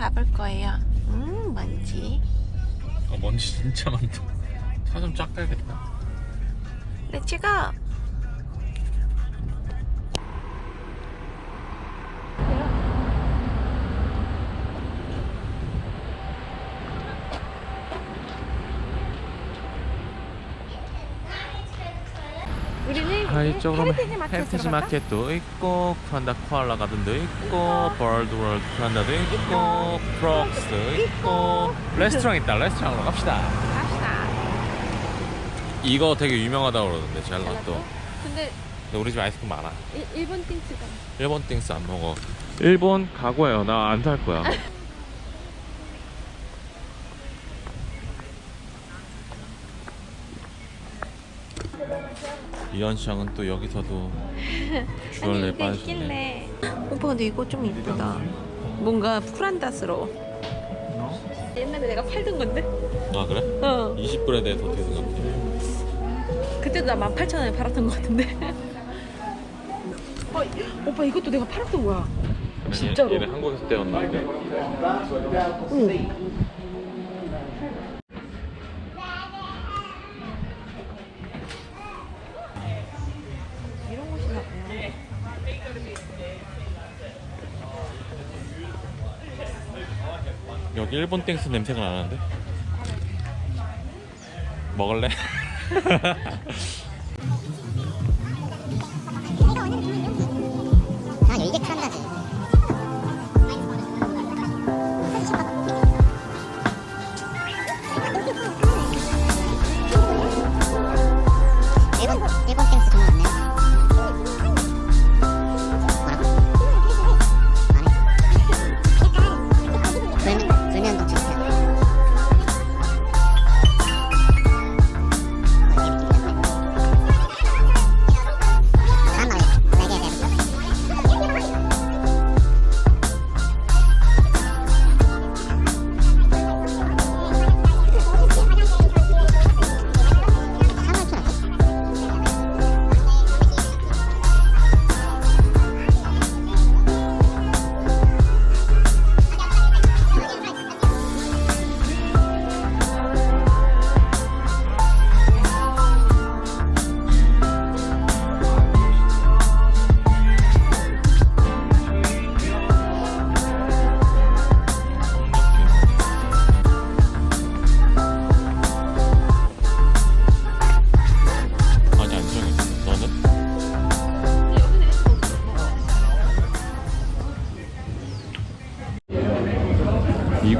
가볼 거예요. 음, 먼지. 아, 먼지 진짜 많다. 차좀 닦아야겠다. 렛츠 고! 이쪽으로 헤리티지 마켓으로 헤리티지? 마켓도 있고 프란다 코알라 가든도 있고 버드 월드 프란다도 있고 프록스도 있고. 레스토랑 있다. 레스토랑으로 갑시다. 갑시다. 이거 되게 유명하다고 그러던데 젤라또. 근데 근데 우리 집 아이스크림 많아. 일, 일본 띵스가. 일본 띵스 안 먹어. 일본 가고요. 나 안 살 거야 이현 시장은 또 여기서도 주얼리에 이게 빠지네. 있길래. 오빠 근데 이거 좀 이쁘다. 뭔가 프란다스러워. 옛날에 내가 팔던 건데? 아 그래? 어. 20불에 대해서 어떻게 생각해? 그때도 나 18,000원에 팔았던 것 같은데. 어, 오빠 이것도 내가 팔았던 거야. 진짜로? 얘네 한국에서 떼었는데 응. 여기 일본 땡스 냄새가 나는데? 먹을래?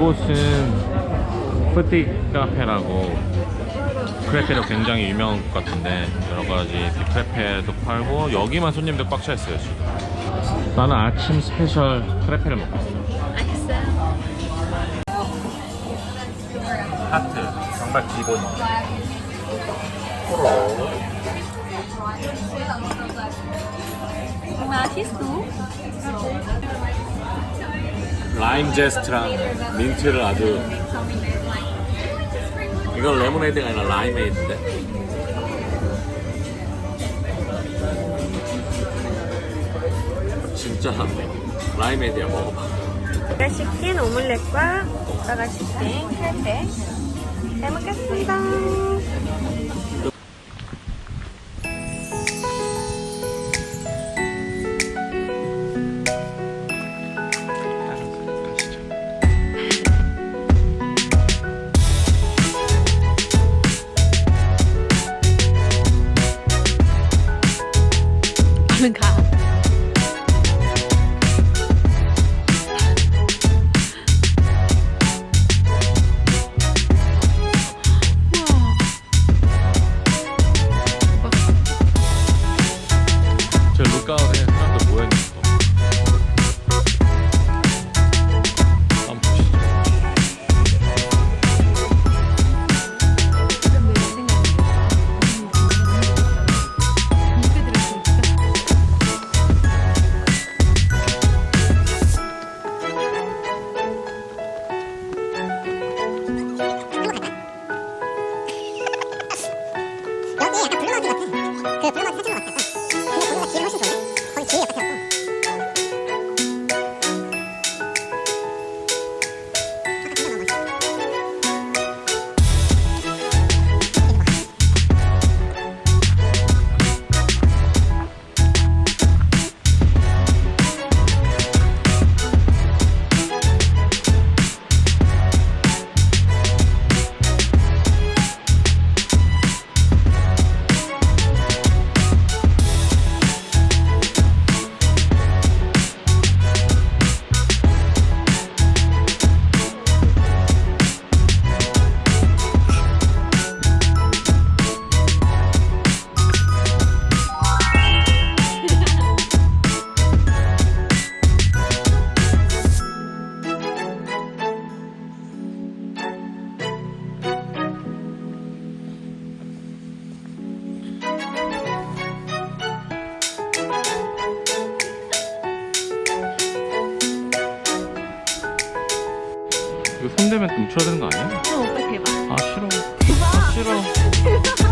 이곳은 푸티 카페라고 크레페로 굉장히 유명한 것 같은데 여러 가지 크레페도 팔고 여기만 손님들 꽉 차 있어요 지금. 나는 아침 스페셜 크레페를 먹고 있어. 하트 정말 기본. 맛있어 라임 제스트랑 민트를 아주 이건 레모네이드가 아니라 라임에이드인데? 진짜 한데 라임에이드야 먹어봐. 제가 시킨 오믈렛과 오빠가 시킨 크레페 잘 먹겠습니다 얼른 가 우와 저 룩아웃에 이거 손대면 좀 쳐야 되는 거 아니야? 어, 오빠 대박. 아 싫어. 아 싫어.